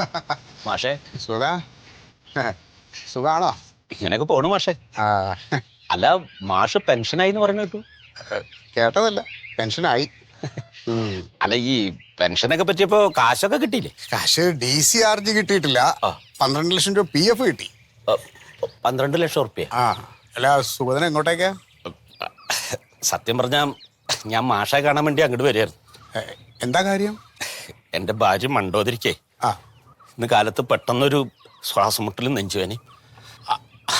മാഷേ? സുഖ? സുഖാണോ? ഇങ്ങനെയൊക്കെ പോണു മാഷേ. അല്ല മാഷ് പെൻഷനായി എന്ന് പറഞ്ഞു കേട്ടു. കേട്ടതല്ല പെൻഷനായി. അല്ല ഈ പെൻഷനൊക്കെ പറ്റിയപ്പോ കാശൊക്കെ കിട്ടിയില്ലേ? കാശ് ഡി സി ആർ ജി കിട്ടിയിട്ടില്ല. പന്ത്രണ്ട് ലക്ഷം രൂപ പി എഫ് കിട്ടി. പന്ത്രണ്ട് ലക്ഷം ഉറുപ്പ്യ. ആ. അല്ല സുഗതൻ എങ്ങോട്ടേക്കാ? സത്യം പറഞ്ഞാ ഞാൻ മാഷെ കാണാൻ വേണ്ടി അങ്ങോട്ട് വരികയായിരുന്നു. എന്താ കാര്യം? എന്റെ ഭാര്യ മണ്ടോതിരിക്കേ ആ. ഇന്ന് കാലത്ത് പെട്ടെന്നൊരു ശ്വാസം മുട്ടലും നെഞ്ചുവേനി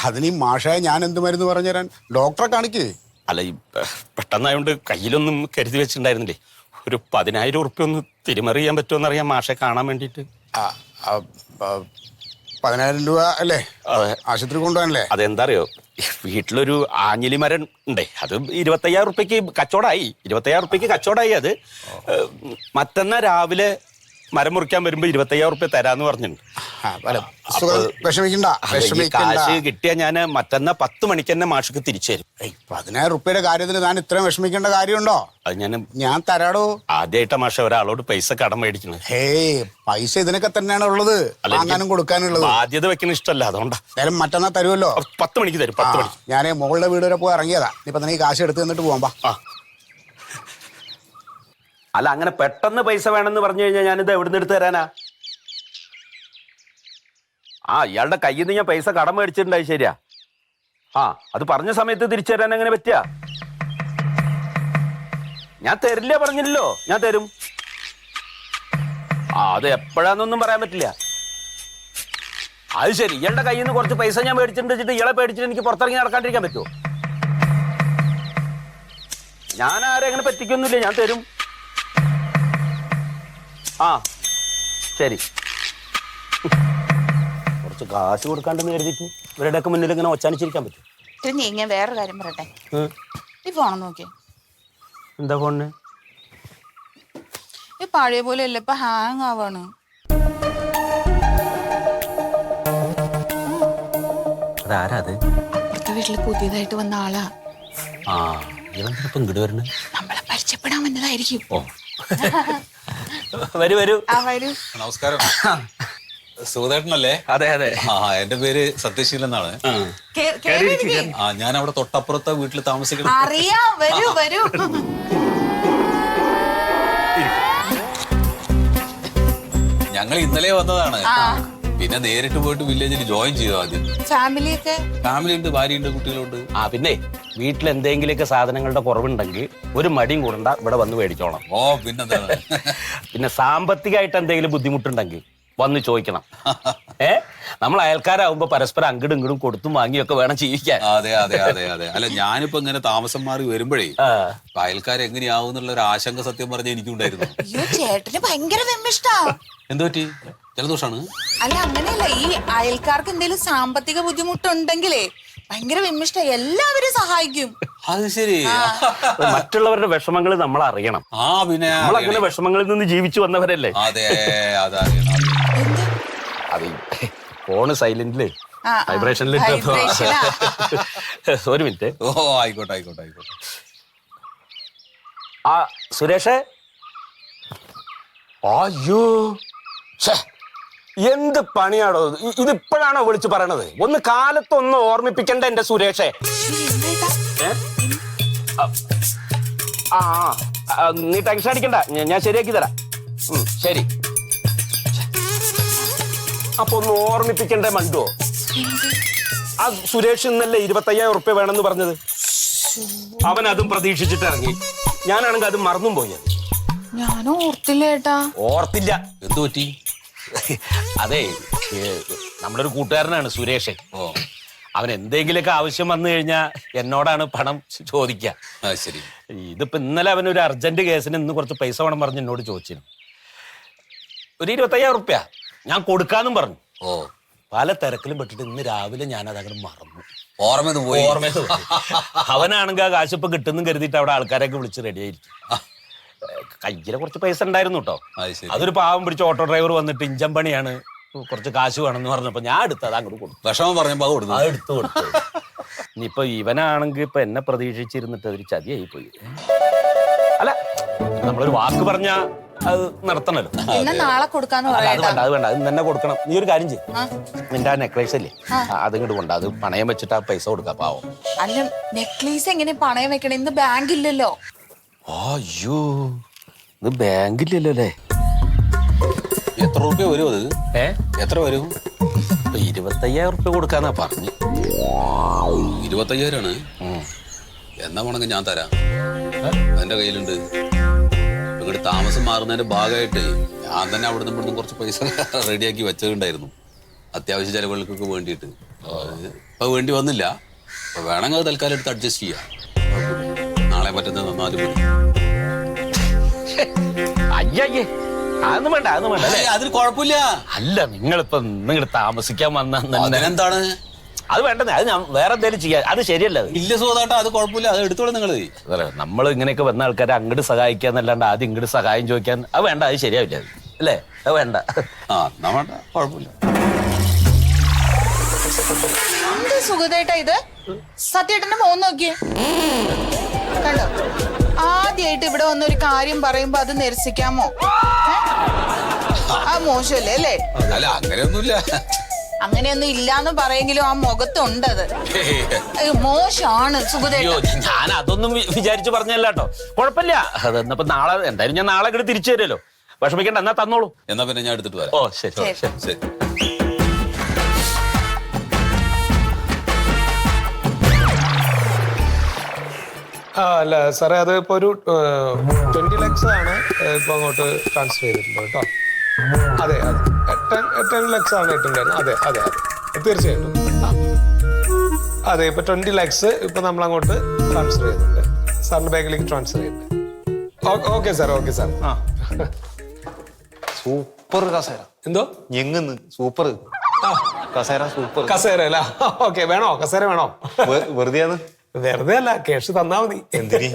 അതിന് ഈ മാഷായ ഞാൻ എന്ത് മരുന്ന് പറഞ്ഞുതരാൻ? ഡോക്ടറെ കാണിക്കേ. അല്ല ഈ പെട്ടെന്നായതുകൊണ്ട് കയ്യിലൊന്നും കരുതി വെച്ചിട്ടുണ്ടായിരുന്നില്ലേ? ഒരു പതിനായിരം ഉറുപ്പ്യ ഒന്ന് തിരിമറി ചെയ്യാൻ പറ്റുമോ എന്നറിയാൻ മാഷെ കാണാൻ വേണ്ടിയിട്ട്. പതിനായിരം രൂപ അല്ലേ? ആശുപത്രി കൊണ്ടുപോകാനല്ലേ? അതെന്താ അറിയോ വീട്ടിലൊരു ആഞ്ഞിലി മരം ഉണ്ടേ. അത് ഇരുപത്തയ്യായിരം ഉറുപ്പ്യക്ക് കച്ചവടമായി ഇരുപത്തയ്യായിരം ഉറുപ്പ്യക്ക് കച്ചവടമായി അത്. മറ്റന്നാ രാവിലെ മരം മുറിക്കാൻ വരുമ്പോ ഇരുപത്തയ്യായിരം റുപ്യ തരാന്ന് പറഞ്ഞിട്ടുണ്ട്. വിഷമിക്കണ്ട കാശ് കിട്ടിയാ ഞാൻ മറ്റന്നാ പത്ത് മണിക്ക് തന്നെ മാഷക്ക് തിരിച്ചു തരും. പതിനായിരം റുപ്യയുടെ കാര്യത്തിന് താൻ ഇത്രയും വിഷമിക്കേണ്ട കാര്യമുണ്ടോ? അത് ഞാൻ ഞാൻ തരാടോ? ആദ്യമായിട്ടാ മാഷ ഒരാളോട് പൈസ കടം മേടിക്കുന്നത്. ഹേയ് പൈസ ഇതിനൊക്കെ തന്നെയാണ് ഉള്ളത്. വാങ്ങാനും കൊടുക്കാനുള്ളത്. ബാധ്യത വെക്കണ ഇഷ്ടമല്ല അതുകൊണ്ടാ. നേരം മറ്റന്നാ തരുമല്ലോ. പത്ത് മണിക്ക് തരും പത്ത് മണിക്ക്. ഞാൻ മുകളിലെ വീട് വരെ പോയി ഇറങ്ങിയതാ. ഇപ്പൊ തന്നെ ഈ കാശ് എടുത്ത് തന്നിട്ട് പോകാം അല്ല അങ്ങനെ പെട്ടെന്ന് പൈസ വേണമെന്ന് പറഞ്ഞു കഴിഞ്ഞാൽ ഞാനിത് എവിടെ നിന്ന് എടുത്ത് തരാനാ? ആ ഇയാളുടെ കയ്യിൽ നിന്ന് ഞാൻ പൈസ കടം മേടിച്ചിട്ടുണ്ടായി ശരിയാ. ആ അത് പറഞ്ഞ സമയത്ത് തിരിച്ചു തരാൻ എങ്ങനെ പറ്റിയ ഞാൻ തരില്ല പറഞ്ഞില്ലല്ലോ ഞാൻ തരും. ആ അത് എപ്പോഴാന്നൊന്നും പറയാൻ പറ്റില്ല. അത് ശരി ഇയാളുടെ കയ്യിൽ നിന്ന് കുറച്ച് പൈസ ഞാൻ മേടിച്ചിട്ടുണ്ട് ഇയാളെ പേടിച്ചിട്ട് എനിക്ക് പുറത്തിറങ്ങി നടക്കാണ്ടിരിക്കാൻ പറ്റുമോ? ഞാൻ ആരെ അങ്ങനെ പറ്റിക്കൊന്നുമില്ല ഞാൻ തരും. ആ ശരി. കുറച്ച് കാശ് കൊടുക്കാണ്ടെന്ന് കരുതിയിട്ട് ഇവരുടെയൊക്കെ മുന്നിൽ ഇങ്ങനെ ഒച്ചാനിച്ചിരിക്കാൻ പറ്റും. ഇത് ഇങ്ങനെ വേറൊരു കാര്യം പറയട്ടെ. നീ ഈ ഫോൺ നോക്കിയേ. എന്താ ഫോണിന് ഈ പഴയ പോലെ അല്ല ഇപ്പൊ ഹാങ് ആവാണ്. അതാരാ അത്? വീട്ടിൽ പുതിയതായിട്ട് വന്ന ആളാ. ആ ഇവന്തിപ്പം ഇങ്ങോട്ട് വരണേ നമ്മളെ പരിചയപ്പെടാൻ വന്നതായിരിക്കും. ഓ. വരൂ വരൂ. ആ വരൂ. നമസ്കാരം. സുഖദേട്ടനല്ലേ അതെ അതെ. ആ എന്റെ പേര് സത്യശീലൻ എന്നാണ്. കേ- കേറി ഇരിക്ക്. ആ ഞാൻ അവിടെ തൊട്ടപ്പുറത്തെ വീട്ടിൽ താമസിക്കണം അറിയാം. വരൂ വരൂ. ഞങ്ങൾ ഇന്നലെ വന്നതാണ്. ആ. പിന്നെ നേരിട്ട് പോയിട്ട് വില്ലേജിൽ ജോയിൻ ചെയ്തു ആദ്യം? ഫാമിലി ഒക്കെ? ഫാമിലി ഉണ്ട് ഭാര്യയുണ്ട് കുട്ടികളുണ്ട്. ആ പിന്നെ വീട്ടിൽ എന്തെങ്കിലുമൊക്കെ സാധനങ്ങളുടെ കുറവുണ്ടെങ്കിൽ ഒരു മടിയും കൂടണ്ട ഇവിടെ വന്ന് മേടിച്ചോണം ഓ പിന്നെന്താണ് പിന്നെ സാമ്പത്തികമായിട്ട് എന്തെങ്കിലും ബുദ്ധിമുട്ടുണ്ടെങ്കിൽ വന്ന് ചോദിക്കണം. ഏ? നമ്മൾ അയൽക്കാരാകുമ്പോ പരസ്പരം അങ്ങടും ഇങ്ങടും കൊടുത്തും വാങ്ങിയൊക്കെ വേണം ജീവിക്കാൻ. അതെ അതെ അതെ അതെ. അല്ല ഞാനിപ്പോ ഇങ്ങനെ താമസം മാറി വരുമ്പോഴേ എങ്ങനെയാവും എന്നുള്ള ഒരു ആശങ്ക സത്യം പറഞ്ഞ എനിക്കുണ്ടായിരുന്നു. അയ്യോ ചേട്ടന് ഭയങ്കര വെമ്മിഷ്ടാ. എന്തു പറ്റി? ജലദോഷാണ്? അല്ല അങ്ങനെയല്ല. ഈ അയൽക്കാർക്ക് എന്തെങ്കിലും സാമ്പത്തിക ബുദ്ധിമുട്ടുണ്ടെങ്കിലേ ഭയങ്കര വിമിഷ്ട എല്ലാവരും സഹായിക്കും. അത് ശരി. മറ്റുള്ളവരുടെ വിഷമങ്ങൾ നമ്മൾ അറിയണം. ആ പിന്നെ നമ്മൾ അങ്ങനെ വിഷമങ്ങളിൽ നിന്ന് ജീവിച്ചു വന്നവരല്ലേ? അതെ അത് ഈ ഫോണ് സൈലന്റിൽ. വൈബ്രേഷനിൽ. ഒരു മിനിറ്റ്. ഓ ആയിക്കോട്ടെ ആയിക്കോട്ടെ ആയിക്കോട്ടെ. ആ സുരേഷേ? അയ്യോ. എന്ത് പണിയാണോ ഇത്? ഇപ്പോഴാണോ ഇതിപ്പോഴാണോ വിളിച്ചു പറയണത്? ഒന്ന് കാലത്തൊന്ന് ഓർമ്മിപ്പിക്കണ്ട എന്റെ സുരേഷേ? ആ, നീ ടെൻഷൻ അടിക്കണ്ട. ഞാൻ ശരിയാക്കി തരാം. ശരി. അപ്പൊ ഒന്ന് ഓർമ്മിപ്പിക്കണ്ടേ മണ്ടോ ആ സുരേഷ് ഇന്നല്ലേ ഇരുപത്തയ്യായിരം ഉറുപ്പ്യ വേണമെന്ന് പറഞ്ഞത്? അവൻ അതും പ്രതീക്ഷിച്ചിട്ട് ഇറങ്ങി. ഞാനാണെങ്കിൽ അത് മറന്നും പോയി ഞാൻ. ഓർത്തില്ല ഏട്ടാ. ഓർത്തില്ല. എന്തു പറ്റി? അതെ നമ്മുടെ ഒരു കൂട്ടുകാരനാണ് സുരേഷ്. ഓ അവൻ എന്തെങ്കിലുമൊക്കെ ആവശ്യം വന്നു കഴിഞ്ഞാൽ എന്നോടാണ് പണം ചോദിക്കുക. ശരി. ഇതിപ്പോ ഇന്നലെ അവൻ ഒരു അർജന്റ് കേസിന് ഇന്ന് കുറച്ച് പൈസ വേണം പറഞ്ഞ് എന്നോട് ചോദിച്ചിരുന്നു. ഒരു ഇരുപത്തയ്യായിരം റുപ്യ ഞാൻ കൊടുക്കാന്നും പറഞ്ഞു. ഓ. പല തിരക്കിലും പെട്ടിട്ട് ഇന്ന് രാവിലെ ഞാൻ അത് അങ്ങനെ മറന്നു. ഓർമ്മ പോയി. ഓർമ്മ അവനാണെങ്കിൽ ആ കാശിപ്പ് കിട്ടുന്നു കരുതിയിട്ട് അവിടെ ആൾക്കാരെയൊക്കെ വിളിച്ച് റെഡി ആയിരിക്കും കയ്യിലെ കുറച്ച് പൈസ ഉണ്ടായിരുന്നു കേട്ടോ. അതൊരു പാവം പിടിച്ച ഓട്ടോ ഡ്രൈവർ വന്നിട്ട് ഇഞ്ചൻ പണിയാണ് കുറച്ച് കാശ് വേണമെന്ന് പറഞ്ഞപ്പോ ഞാൻ എടുത്ത് അത് അങ്ങോട്ട് കൊടുത്തു. വിഷമം പറഞ്ഞപ്പോ അത് കൊടുത്തു. അത് എടുത്തു കൊടുത്തു. ഇനിയിപ്പൊ ഇവനാണെങ്കിൽ ഇപ്പൊ എന്നെ പ്രതീക്ഷിച്ചിരുന്നിട്ട് അതൊരു ചതിയായി പോയി. അല്ല നമ്മളൊരു വാക്ക് പറഞ്ഞ അത് നടത്തണല്ലോ. നാളെ കൊടുക്കാന്ന് അല്ല, അത് പറയട്ടാ വേണ്ട അത് വേണ്ട. അത് തന്നെ കൊടുക്കണം. നീ ഒരു കാര്യം ചെയ്യും. ആ. നിന്റെ ആ നെക്ലേസ് അല്ലേ അത് ഇങ്ങോട്ട് കൊണ്ട. അത് പണയം വെച്ചിട്ട് ആ പൈസ കൊടുക്കാം പാവം. അല്ല നെക്ലേസ് എങ്ങനെ പണയം വെക്കണം? ഇന്ന് ബാങ്ക് ഇല്ലല്ലോ. അയ്യോ ഇത് ബാങ്കില്ലല്ലോ അല്ലേ? എത്ര റുപ്യ വരും അത്? ഏ? എത്ര വരും? ഇപ്പൊ ഇരുപത്തയ്യായിരം റുപ്യ കൊടുക്കാന്നാ പറഞ്ഞു. ഇരുപത്തയ്യായിരമാണ് എന്നാ വേണമെങ്കിൽ ഞാൻ തരാം. എന്റെ കയ്യിലുണ്ട്. ഇങ്ങോട്ട് താമസം മാറുന്നതിന്റെ ഭാഗമായിട്ട് ഞാൻ തന്നെ അവിടെ നിന്ന് ഇവിടുന്ന് കുറച്ച് പൈസ റെഡിയാക്കി വെച്ചിട്ടുണ്ടായിരുന്നു. അത്യാവശ്യ ചെലവുകൾക്കൊക്കെ വേണ്ടിയിട്ട്. ഇപ്പൊ വേണ്ടി വന്നില്ല. അപ്പൊ വേണമെങ്കിൽ അത് തൽക്കാലം എടുത്ത് അഡ്ജസ്റ്റ് ചെയ്യാം. നാളെ പറ്റുന്ന നന്നാലും അതൊന്നും വേണ്ട അതൊന്നും അതിന് കുഴപ്പമില്ല. അല്ല നിങ്ങളിപ്പോ നിങ്ങൾ താമസിക്കാൻ വന്ന തന്നെ. അതിനെന്താണ്? അത് വേണ്ടെന്നേ അത് ഞാൻ വേറെ എന്തെങ്കിലും ചെയ്യാം. അത് ശരിയല്ല അത്. ഇല്ല സുഖാട്ടാ അത് കുഴപ്പമില്ല അത് എടുത്തോളൂ നിങ്ങൾ അതല്ല നമ്മൾ ഇങ്ങനെയൊക്കെ വന്ന ആൾക്കാരെ അങ്ങോട്ട് സഹായിക്കാന്നല്ലാണ്ട് ആദ്യം ഇങ്ങോട്ട് സഹായം ചോദിക്കാൻ അത് വേണ്ട അത് ശരിയാവില്ല. അത് അല്ലേ? അത് വേണ്ട. ആ വേണ്ട കുഴപ്പമില്ല. എന്ത് സുഖതേട്ടാ ഇത്? സത്യേട്ടന്റെ മോൻ നോക്കിയേ. കണ്ടോ? ആദ്യായിട്ട് ഇവിടെ വന്ന ഒരു കാര്യം പറയുമ്പോ അത് നിരസിക്കാമോ? ഏ? ആ മോശമല്ലേ അല്ലേ? അല്ല അങ്ങനെയൊന്നുമില്ല. അങ്ങനെയൊന്നും ഇല്ലാന്ന് പറയെങ്കിലും ആ മുഖത്തുണ്ടത്. അയ്യോ, മോശമാണ് അയ്യോ ഞാൻ അതൊന്നും വിചാരിച്ചു വിചാരിച്ച് പറഞ്ഞല്ല കേട്ടോ. കുഴപ്പമില്ല. അതെന്നപ്പോ നാളെ എന്തായാലും ഞാൻ നാളെ ഇങ്ങോട്ട് തിരിച്ചു തരുമല്ലോ. വിഷമിക്കണ്ട എന്നാ തന്നോളൂ. എന്നാ പിന്നെ ഞാൻ എടുത്തിട്ട് ഓ വരാം. ഓ, ശരി. ശരി. ശരി. ആ അല്ല സാറേ അത് ഇപ്പോൾ ഒരു ട്വന്റി ലാക്സ് ആണ് ഇപ്പോൾ അങ്ങോട്ട് ട്രാൻസ്ഫർ ചെയ്തിട്ടുള്ളത് കേട്ടോ. അതെ അതെ. ടെൻ ലാക്സ് ആണ് ഇട്ടുണ്ടായിരുന്നത് അതെ അതെ അതെ. തീർച്ചയായിട്ടും. അതെ ഇപ്പൊ ട്വന്റി ലാക്സ് ഇപ്പൊ നമ്മൾ അങ്ങോട്ട് ട്രാൻസ്ഫർ ചെയ്യുന്നുണ്ട്. സാറിന്റെ ബാങ്കിലേക്ക് ട്രാൻസ്ഫർ ചെയ്യുന്നുണ്ട്. ഓക്കെ സാർ ഓക്കെ സാർ ആ. സൂപ്പർ കസേര. എന്തോ? ഞെങ്ങന്ന്. സൂപ്പർ. കസേര സൂപ്പർ. കസേര അല്ല? ഓക്കെ വേണോ? കസേര വേണോ? വെറുതെ വെറുതെ അല്ല കേഷ് തന്നാ മതി. എന്തിന്?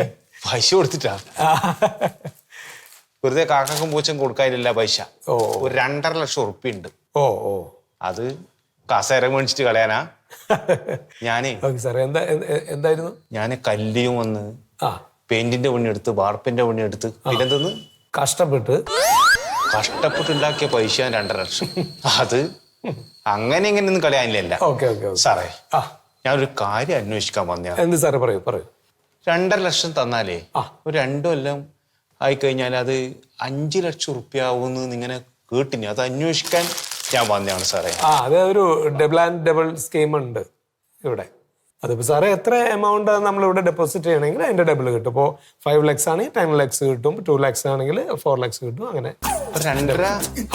പൈസ കൊടുത്തിട്ടാ. വെറുതെ കാക്കും പൂച്ചും കൊടുക്കാനില്ല പൈസ. ഓ. ഒരു രണ്ടര ലക്ഷം ഉറുപ്പ്യ ഉണ്ട് ഓ ഓ. അത് കസേര മേടിച്ചിട്ട് കളയാനാ. ഞാനേ ഓക്കെ എന്താ എന്ത- എന്തായിരുന്നു? ഞാൻ കല്ലിയും വന്ന് ആ. പെയിന്റിന്റെ പണി എടുത്ത് വാർപ്പിന്റെ പണി എടുത്ത് പിന്നെന്തെന്ന്? കഷ്ടപ്പെട്ട്. കഷ്ടപ്പെട്ടുണ്ടാക്കിയ പൈസ രണ്ടര ലക്ഷം. അത് അങ്ങനെ ഇങ്ങനെ ഒന്നും കളയാനില്ല ഓക്കെ ഓക്കെ ഓക്കെ സാറേ ആ. ഞാനൊരു കാര്യം അന്വേഷിക്കാൻ വന്നയാ. എന്ത് സാറേ? പറയൂ പറയൂ. രണ്ടര ലക്ഷം തന്നാലേ ആ. ഒരു രണ്ടു കൊല്ലം ആയിക്കഴിഞ്ഞാൽ അത് അഞ്ചു ലക്ഷം ഉറുപ്പ്യ ആവുമെന്ന് ഇങ്ങനെ കേട്ടിനി. അത് അന്വേഷിക്കാൻ ഞാൻ വന്നതാണ് സാറേ. ആ അത് ഒരു ഡബിൾ ആൻഡ് ഡബിൾ സ്കീം ഉണ്ട് ഇവിടെ. അതിപ്പോ സാറേ എത്ര എമൗണ്ട് നമ്മൾ ഇവിടെ ഡെപ്പോസിറ്റ് ചെയ്യണമെങ്കിൽ അതിന്റെ ഡബിൾ കിട്ടും. ഇപ്പോൾ ഫൈവ് ലാക്സ് ആണെങ്കിൽ ടെൻ ലാക്സ് കിട്ടും ടു ലാക്സ് ആണെങ്കിൽ ഫോർ ലാക്സ് കിട്ടും അങ്ങനെ. രണ്ടര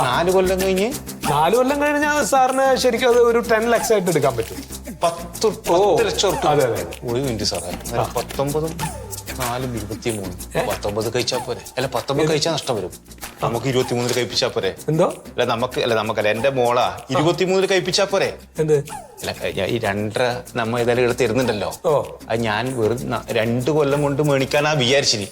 നാല് കൊല്ലം കഴിഞ്ഞ്? നാല് കൊല്ലം കഴിഞ്ഞാൽ സാറിന് ശരിക്കും അത് ഒരു ടെൻ ലാക്സ് ആയിട്ട് എടുക്കാൻ പറ്റും. പത്ത് പത്ത് ലക്ഷം അതെ, അതെ, ഒരു മിനിറ്റ് സാറേ. പത്തൊമ്പതും നാലും ഇരുപത്തി മൂന്ന് പത്തൊമ്പത് കഴിച്ചാ പോരെ. അല്ല പത്തൊമ്പത് കഴിച്ചാൽ നഷ്ടം വരും. നമുക്ക് ഇരുപത്തി മൂന്നിൽ കഴിപ്പിച്ചാ പോരെ. എന്തോ? അല്ല നമുക്ക് അല്ല നമുക്കല്ല എന്റെ മോളാ. ഇരുപത്തി മൂന്നിൽ കഴിപ്പിച്ചാ പോരെ. എന്ത്? അല്ല ഈ രണ്ടര നമ്മ ഏതായാലും ഇവിടെ തരുന്നുണ്ടല്ലോ. അത് ഞാൻ വെറും രണ്ടു കൊല്ലം കൊണ്ട് മേണിക്കാനാ വിചാരിച്ചിനി.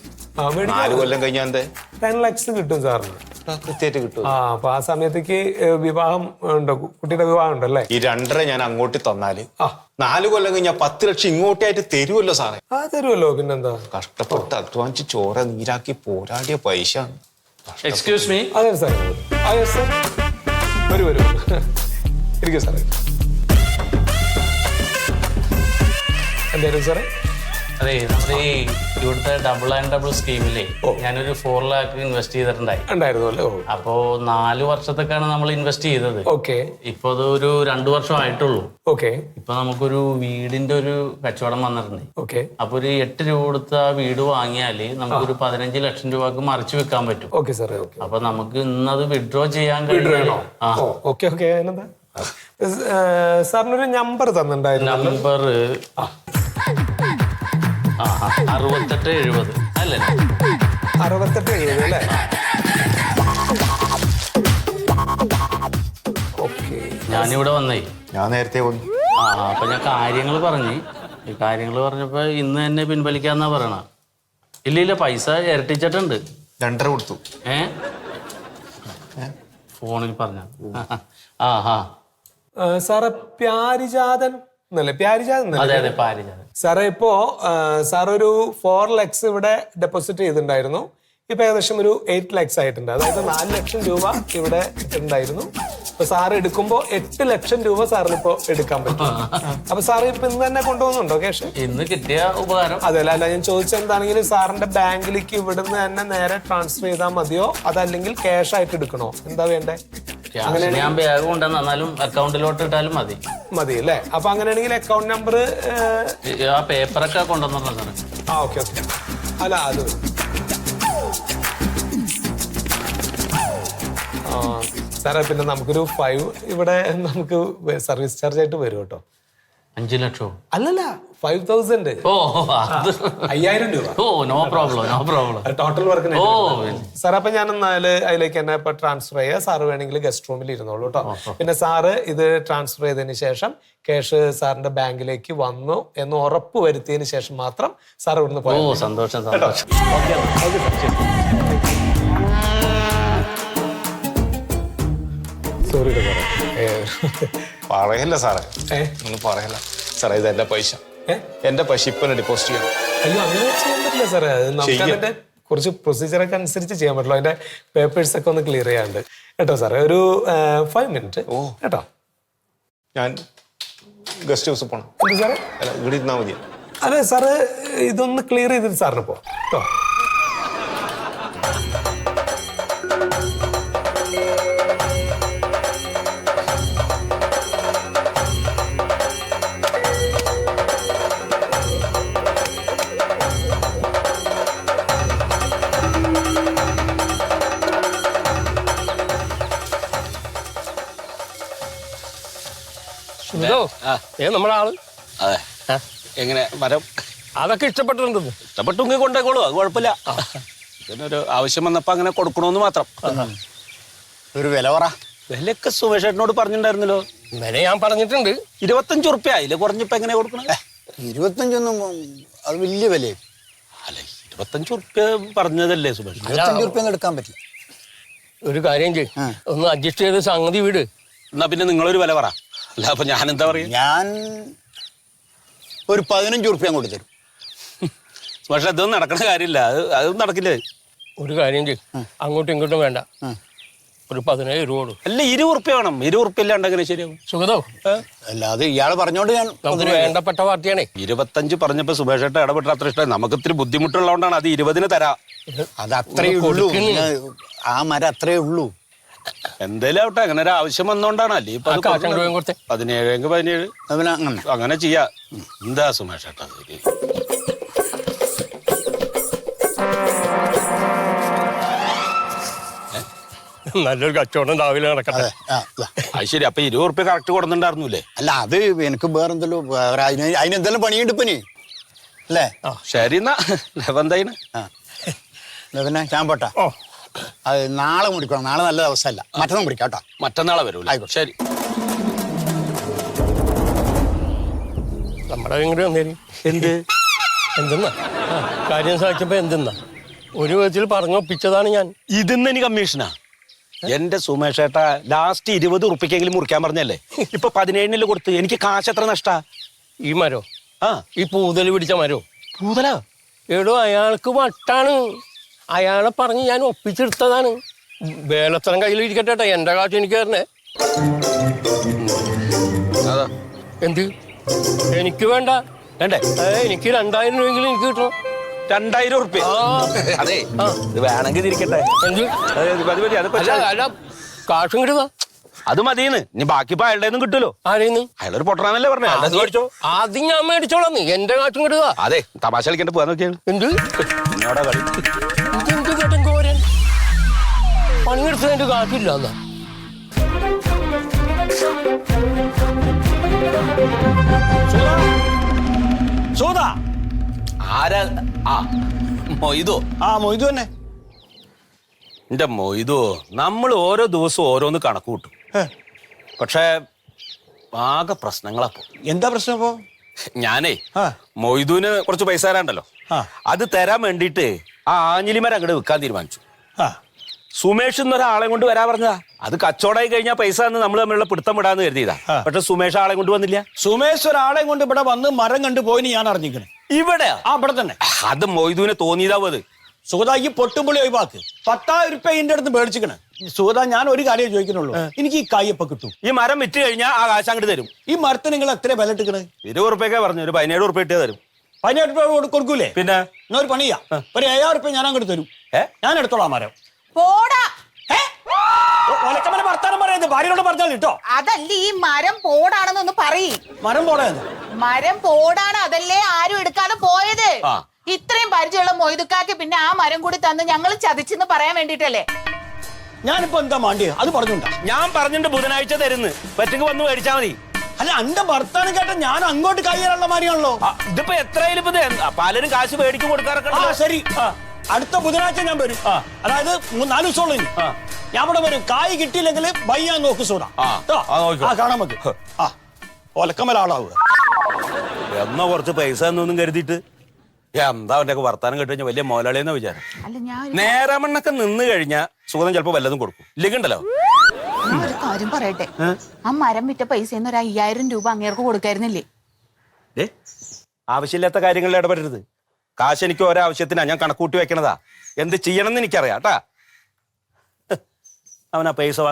നാല് കൊല്ലം കഴിഞ്ഞാൽ എന്തേ? ടെൻ ലാക്സ് കിട്ടും സാറിന്. കൃത്യമായിട്ട് കിട്ടും. ആ അപ്പൊ ആ സമയത്തേക്ക് വിവാഹം ഉണ്ടോ? കുട്ടിയുടെ വിവാഹം ഉണ്ടല്ലേ ഈ രണ്ടര ഞാൻ അങ്ങോട്ട് തന്നാൽ ആ. നാല് കൊല്ലം കഴിഞ്ഞാൽ പത്ത് ലക്ഷം ഇങ്ങോട്ടായിട്ട് തരുമല്ലോ സാറേ. ആ തരുമല്ലോ പിന്നെന്താ? കഷ്ടപ്പെട്ട് അധ്വാനിച്ച് ചോര നീരാക്കി പോരാടിയ പൈസ എക്സ്ക്യൂസ് മീ അതെ സാർ യെസ് സാർ വരൂ വരൂ. ഇരിക്കും സാറേ. എന്തായാലും സാറേ അതെ നമ്മുടെ ഈ ഇവിടുത്തെ ഡബിൾ ആൻഡ് ഡബിൾ സ്കീമിലെ ഞാനൊരു ഫോർ ലാക്ക് ഇൻവെസ്റ്റ് ചെയ്തിട്ടുണ്ടായി. ഉണ്ടായിരുന്നു അല്ലേ അപ്പോ നാല് വർഷത്തേക്കാണ് നമ്മൾ ഇൻവെസ്റ്റ് ചെയ്തത്. ഓക്കെ. ഇപ്പൊ അത് ഒരു രണ്ടു വർഷം ആയിട്ടുള്ളൂ ഓക്കെ. ഇപ്പൊ നമുക്കൊരു വീടിന്റെ ഒരു കച്ചവടം വന്നിട്ടുണ്ട്. ഓക്കെ. അപ്പൊ ഒരു എട്ട് രൂപ കൊടുത്ത് ആ വീട് വാങ്ങിയാൽ നമുക്കൊരു പതിനഞ്ച് ലക്ഷം രൂപക്ക് മറിച്ച് വെക്കാൻ പറ്റും. Okay sir okay. അപ്പൊ നമുക്ക് ഇന്നത് വിഡ്രോ ചെയ്യാൻ കഴിയണോ? ആ. ഓ ഓക്കെ ഓക്കെ. അതിനെന്താ? സാറിനൊരു നമ്പർ തന്നിട്ടുണ്ടായിരുന്നു നമ്പർ അറുപത്തെട്ട് എഴുപത്. അല്ലേ? അറുപത്തെട്ട് എഴുപത് അല്ലേ? ഓക്കെ. ഞാനിവിടെ വന്നേ. ഞാൻ നേരത്തെ വന്നു. ആ അപ്പൊ ഞാൻ കാര്യങ്ങൾ പറഞ്ഞു. ഈ കാര്യങ്ങൾ പറഞ്ഞപ്പോ ഇന്ന് തന്നെ പിൻവലിക്കാന്നാ പറയണ. ഇല്ല ഇല്ല പൈസ ഇരട്ടിച്ചിട്ടുണ്ട്. രണ്ടര കൊടുത്തു. ഏ? ഫോണിൽ പറഞ്ഞ. ആ ഹാ സാറേ പ്യാരിജാതൻ എന്നല്ലേ പാരിജാതൻ സാറേ ഇപ്പോ സാർ ഒരു ഫോർ ലാക്സ് ഇവിടെ ഡെപ്പോസിറ്റ് ചെയ്തിട്ടുണ്ടായിരുന്നു. ഇപ്പൊ ഏകദേശം ഒരു എയ്റ്റ് ലാക്സ് ആയിട്ടുണ്ട്. അതായത് നാല് ലക്ഷം രൂപ ഇവിടെ ഉണ്ടായിരുന്നു. അപ്പൊ സാർ എടുക്കുമ്പോ എട്ട് ലക്ഷം രൂപ സാറിന് ഇപ്പോ എടുക്കാൻ പറ്റും. അപ്പൊ സാർ ഇപ്പൊ ഇന്ന് തന്നെ കൊണ്ടുപോകുന്നുണ്ടോ ക്യാഷ് ഇന്ന് കിട്ടിയ ഉപകാരം. അതല്ല അല്ല ഞാൻ ചോദിച്ചെന്താണെങ്കിലും സാറിന്റെ ബാങ്കിലേക്ക് ഇവിടുന്ന് തന്നെ നേരെ ട്രാൻസ്ഫർ ചെയ്താൽ മതിയോ? അതല്ലെങ്കിൽ ക്യാഷ് ആയിട്ട് എടുക്കണോ? എന്താ വേണ്ടേ? ക്യാഷ് ഞാൻ ബാഗ് കൊണ്ടുവന്ന് എന്നാലും അക്കൗണ്ടിലോട്ട് ഇട്ടാലും മതി. മതി അല്ലേ? അപ്പൊ അങ്ങനെയാണെങ്കിൽ അക്കൗണ്ട് നമ്പർ ആ പേപ്പറൊക്കെ കൊണ്ടുവന്നിട്ടുണ്ടോ ആ ഓക്കെ ഓക്കെ അല്ല അത്. സാറേ പിന്നെ നമുക്കൊരു ഫൈവ് ഇവിടെ നമുക്ക് സർവീസ് ചാർജ് ആയിട്ട് വരും കേട്ടോ. അഞ്ചു ലക്ഷോ അല്ലല്ല ഫൈവ് തൗസൻഡ് ഓ അത്. അയ്യായിരം രൂപ. ഓ no problem no problem total work ഓ സാർ അപ്പൊ ഞാൻ എന്നാൽ അതിലേക്ക് തന്നെ ഇപ്പൊ ട്രാൻസ്ഫർ ചെയ്യാം. സാറ് വേണമെങ്കിൽ ഗസ്റ്റ് റൂമിൽ ഇരുന്നോളൂ കേട്ടോ പിന്നെ സാറ് ഇത് ട്രാൻസ്ഫർ ചെയ്തതിന് ശേഷം ക്യാഷ് സാറിന്റെ ബാങ്കിലേക്ക് വന്നു എന്ന് ഉറപ്പ് വരുത്തിയതിന് ശേഷം മാത്രം സാർ ഇവിടുന്ന് ഓ പോയോ സന്തോഷം സന്തോഷം. സോറി. സാറേ പറയല്ല സാറേ. ഏ? ഒന്നും പറയല്ല. സാറേ ഇത് എന്റെ പൈസ. എന്റെ പൈസ ഇപ്പൊ ഡെപ്പോസിറ്റ് ചെയ്യണം അയ്യോ അങ്ങനെ ചെയ്യാൻ പറ്റില്ല സാറേ. അത് നമുക്ക് ചെയ്യാം. അതിന്റെ കുറച്ച് പ്രൊസീജിയർ ഒക്കെ അനുസരിച്ച് ചെയ്യാൻ പറ്റുള്ളൂ. അതിന്റെ പേപ്പേഴ്സ് ഒക്കെ ഒന്ന് ക്ലിയർ ചെയ്യാണ്ട്. കേട്ടോ സാറേ? ഒരു ഫൈവ് മിനിറ്റ് ഓ. കേട്ടോ? ഞാൻ ഗസ്റ്റ് ഹൗസ് പോണം. എന്ത് സാറേ? അല്ല ഇവിടെ ഇരുന്നാൽ മതി അതെ സാറ് ഇതൊന്ന് ക്ലിയർ ചെയ്തിട്ട് സാറിന് പോ കേട്ടോ? ഇതോ ഏ നമ്മുടെ ആൾ? അതെ. എങ്ങനെ മരം? അതൊക്കെ ഇഷ്ടപ്പെട്ടിട്ടുണ്ട്. ഇഷ്ടപ്പെട്ടെങ്കിൽ കൊണ്ടേക്കോളൂ അത് കുഴപ്പമില്ല. ഇതിനൊരു ആവശ്യം വന്നപ്പോ അങ്ങനെ കൊടുക്കണമെന്ന് മാത്രം. ഒരു വില പറ. വിലയൊക്കെ സുമേഷ് ഏട്ടനോട് പറഞ്ഞിട്ടുണ്ടായിരുന്നല്ലോ. വില ഞാൻ പറഞ്ഞിട്ടുണ്ട്. ഇരുപത്തഞ്ച് ഉറുപ്പ്യ അതിൽ കുറഞ്ഞിപ്പോ എങ്ങനെ കൊടുക്കണേ? ഇരുപത്തഞ്ചൊന്നും അത് വലിയ വില അല്ല ഇരുപത്തഞ്ച് ഉറുപ്പ്യ പറഞ്ഞതല്ലേ സുമേഷ്? ഇരുപത്തഞ്ച് ഉറുപ്പ്യൊന്നും എടുക്കാൻ പറ്റില്ല. ഒരു കാര്യം ചെയ്യും. ഒന്ന് അഡ്ജസ്റ്റ് ചെയ്ത് സംഗതി വീട്. എന്നാ പിന്നെ നിങ്ങളൊരു വില പറ. അല്ല അപ്പൊ ഞാൻ എന്താ പറയുക ഞാൻ ഒരു പതിനഞ്ച് ഉറുപ്പ്യ അങ്ങോട്ട് തരും പക്ഷെ അതൊന്നും നടക്കണ കാര്യമില്ല. അത് അതൊന്നും നടക്കില്ല? ഒരു കാര്യം ചെയ്യും. അങ്ങോട്ടും ഇങ്ങോട്ടും വേണ്ട. ഒരു പതിനേഴ് രൂപ കൊടു. അല്ല ഇരുപത് റുപ്യ വേണം. ഇരുപത് റുപ്യ ഇല്ലാണ്ട് എങ്ങനെ ശരിയാവും? സുഖതോ അത് ഇയാൾ പറഞ്ഞോണ്ട് ഞാൻ വേണ്ടപ്പെട്ട പാർട്ടിയാണേ. ഇരുപത്തഞ്ച് പറഞ്ഞപ്പോ സുഭേഷ് ഏട്ടൻ ഇടപെട്ട അത്ര ഇഷ്ടം നമുക്ക് ഇത്തിരി ബുദ്ധിമുട്ടുള്ളതുകൊണ്ടാണ് അത് ഇരുപതിന് തരാം. അത് അത്രേ ഉള്ളൂ. ആ മരം അത്രേ ഉള്ളൂ. എന്തേലും ആവട്ടെ അങ്ങനെ ഒരു ആവശ്യം വന്നോണ്ടാണ്. അല്ലേ ഇപ്പൊ അത് കാശ് രൂപയും കൊടുത്തേ. പതിനേഴ് എങ്കിൽ പതിനേഴ്. പിന്നെ അങ്ങനെ. അങ്ങനെ ചെയ്യാ. എന്താ സുമേഷ് ഏട്ടാ ഇത്? നല്ലൊരു കച്ചവടം രാവിലെ നടക്കട്ടെ. അതെ ആ ഇതാ. അത് ശരി അപ്പൊ ഇരുപത് ഉറുപ്പ്യ കറക്റ്റ് കൊടുത്തിട്ടുണ്ടായിരുന്നില്ലേ? അല്ല അത് എനിക്ക് വേറെന്തല്ലോ വേറെ അതിന് അതിനെന്തെല്ലാം പണിയുണ്ട് ഇപ്പനി. അല്ലേ? ശരി എന്നാ. എന്തായിന് ആ. എന്നാ പിന്നെ ഞാൻ പോട്ടാ. ഓ. അത് നാളെ മുടിക്കണം. നാളെ നല്ല ദിവസമല്ല. മറ്റന്നാൾ മുടിക്കാം കേട്ടോ. മറ്റന്നാളെ വരൂ. ശരി. നമ്മുടെ ഇങ്ങോട്ട് വന്നേരി. എന്ത്? എന്തെന്നാ? കാര്യം സാധിച്ചപ്പോ എന്തെന്നാ? ഒരു വിധത്തിൽ പറഞ്ഞൊപ്പിച്ചതാണ് ഞാൻ. ഇതിന്ന് എനിക്ക് കമ്മീഷനാ. എന്റെ സുമേഷ് ഏട്ടാ ലാസ്റ്റ് ഇരുപത് ഉറുപ്പിക്കെങ്കിലും മുറിക്കാൻ പറഞ്ഞല്ലേ? ഇപ്പൊ പതിനേഴിനിൽ കൊടുത്ത്. എനിക്ക് കാശ് എത്ര നഷ്ടാ? ഈ മരോ? ആ. ഈ പൂതൽ പിടിച്ച മരോ? പൂതലാ? എടോ അയാൾക്ക് വട്ടാണ്. അയാളെ പറഞ്ഞ് ഞാൻ ഒപ്പിച്ചെടുത്തതാണ്. വേലത്തരം കയ്യിൽ ഇരിക്കട്ടെ എന്റെ കാശ് എനിക്ക് തരണേ. എന്ത്? എനിക്ക് വേണ്ട. വേണ്ടേ? എനിക്ക് രണ്ടായിരം രൂപയെങ്കിലും എനിക്ക് കിട്ടണം. രണ്ടായിരം ഉറുപ്പ്യ. അതെ. ഇത് വേണമെങ്കിൽ ഇരിക്കട്ടെ കാശും കിട്ടുക. അത് മതിന്ന്. ഇനി ബാക്കി ഇപ്പൊ അയാളുടെ ഒന്നും കിട്ടുമല്ലോ. ആരെയെന്ന് അയാളൊരു പൊട്ടറാന്നല്ലേ പറഞ്ഞേ? അയാളുടെ മേടിച്ചോ. ആദ്യം ഞാൻ മേടിച്ചോളാം. നീ എന്റെ കാറ്റും കിട്ടുക അതെ തമാശ കളിക്കണ്ട പോവാൻ നോക്കിയാണ്. എന്ത്? എന്നോടാ കളി. ഇതെന്ത് കേട്ടൻ കോരൻ? പണിയെടുത്തതിന്റെ കാശില്ല എന്നാ സോദാ ആരാ? ആ മൊയ്തോ. ആ മൊയ്തു തന്നെ. എന്റെ മൊയ്തു നമ്മൾ ഓരോ ദിവസവും ഓരോന്ന് കണക്ക് കൂട്ടും. പക്ഷേ ആകെ പ്രശ്നങ്ങളപ്പോ എന്താ പ്രശ്നം അപ്പോ ഞാനേ. മൊയ്തുവിന് കുറച്ച് പൈസ തരാണ്ടല്ലോ. അത് തരാൻ വേണ്ടിട്ട് ആ ആഞ്ഞിലിമരം അങ്ങോട്ട് വെക്കാൻ തീരുമാനിച്ചു. ആ. സുമേഷ് എന്നൊരാളെ കൊണ്ട് വരാ പറഞ്ഞതാ. അത് കച്ചവടമായി കഴിഞ്ഞാൽ പൈസ എന്ന് നമ്മൾ തമ്മിലുള്ള പിടുത്തം വിടാന്ന് കരുതിയതാ. പക്ഷെ സുമേഷ് ആളെ കൊണ്ട് വന്നില്ല. സുമേഷ് ഒരാളെ കൊണ്ട് ഇവിടെ വന്ന് മരം കണ്ടു പോയി ഞാൻ അറിഞ്ഞിരിക്കണേ. ഇവിടെ ആ ഇവിടെ തന്നെ. അത് മൊയ്തുവിനെ തോന്നിയതാവും അത്. സുഗത ഈ പൊട്ടുമ്പുളി ഒഴിവാക്ക്. പത്തായിരം ഉറുപ്പ്യ ഇതിന്റെ അടുത്ത് മേടിച്ചിക്കണ്. സുഗത ഞാൻ ഒരു കാര്യം ചോദിക്കുന്നുള്ളൂ. എനിക്ക് ഈ കായ്യപ്പ കിട്ടും? ഈ മരം വിറ്റ് കഴിഞ്ഞാൽ ആ കാശ് അങ്ങോട്ട് തരും. ഈ മരത്തിന് നിങ്ങൾ എത്ര വില ഇട്ടിക്കണ് ഇരുപത് റുപ്യൊക്കെ പറഞ്ഞു ഒരു പതിനേഴ് റുപ്യ ഇട്ടേ തരും. പതിനെട്ട് രൂപ കൊടുക്കൂലേ? പിന്നെ? എന്നാ ഒരു പണിയാ. ഒരു ഏഴായിരം റുപ്യ ഞാൻ അങ്ങോട്ട് തരും. ഏ? ഞാൻ എടുത്തോളാം മരം. പോടാ. ഒലക്കമ്മനെ വർത്താനം പറയുന്നത് ഭാര്യയോട് പറഞ്ഞാൽ കേട്ടോ. അതല്ല ഈ മരം പോടാണെന്നൊന്ന് പറയും. മരം പോടാന്ന്. മരം പോടാണ് അതല്ലേ ആരും എടുക്കാതെ പോയത്. ഇത്രയും പരിചയമുള്ള മൊയ്തുക്കാക്ക് പിന്നെ ആ മരം കൂടി തന്ന് ഞങ്ങൾ ചതിച്ചെന്ന് പറയാൻ വേണ്ടിട്ടല്ലേ? ഞാനിപ്പോ എന്താ മാണ്ടിയ? അത് പറഞ്ഞുണ്ടാ ഞാൻ പറഞ്ഞിട്ട് ബുധനാഴ്ച തരുന്ന്. പറ്റുക്ക് വന്ന് മേടിച്ചാ മതി. അല്ല അന്റെ വർത്താനം കേട്ട ഞാൻ അങ്ങോട്ട് കൈയ്യാനുള്ള മാറിയാണല്ലോ ആ, ഇതിപ്പോ എത്രയായാലും ഇപ്പൊ ഇത് പലരും കാശ് മേടിക്കും കൊടുക്കാറൊക്കെ ആ ഉണ്ടല്ലോ. ശരി അടുത്ത ബുധനാഴ്ച ഞാൻ വരും. ആ. അതായത് നാല് ദിവസമുള്ളൂ ഇനി. ആ. ഞാൻ ഇവിടെ വരും. കായ് കിട്ടിയില്ലെങ്കിൽ ബൈ ഞാൻ നോക്ക് സൂടാ. ആ, ആ, നോക്കിക്കോ. ആ കാണാൻ നമുക്ക് ആ ഒലക്കമല ആളാവുക എന്നാ കുറച്ച് പൈസ എന്നൊന്നും കരുതിയിട്ട്. എന്താ അവന്റെ വർത്താനം കേട്ട് കഴിഞ്ഞാൽ വലിയ മോലാളിയെന്ന വിചാരം. അല്ല ഞാൻ നേരമണ്ണൊക്കെ നിന്ന് കഴിഞ്ഞാൽ സുഗതം ചിലപ്പോ വല്ലതും കൊടുക്കും. ഇല്ലെങ്കിണ്ടല്ലോ? ഞാൻ ഒരു കാര്യം പറയട്ടെ? ആ മരം വിറ്റ പൈസ ഒരു അയ്യായിരം രൂപ അങ്ങേർക്ക് കൊടുക്കായിരുന്നില്ലേ? ഏ ആവശ്യമില്ലാത്ത കാര്യങ്ങളിൽ ഇടപെടരുത്. കാശ് എനിക്ക് ഓരോ ആവശ്യത്തിനാ ഞാൻ കണക്കൂട്ടി വെക്കണതാ. എന്ത് ചെയ്യണം എന്ന് എനിക്കറിയാം കേട്ടാ. അവനാ പൈസ വാങ്ങി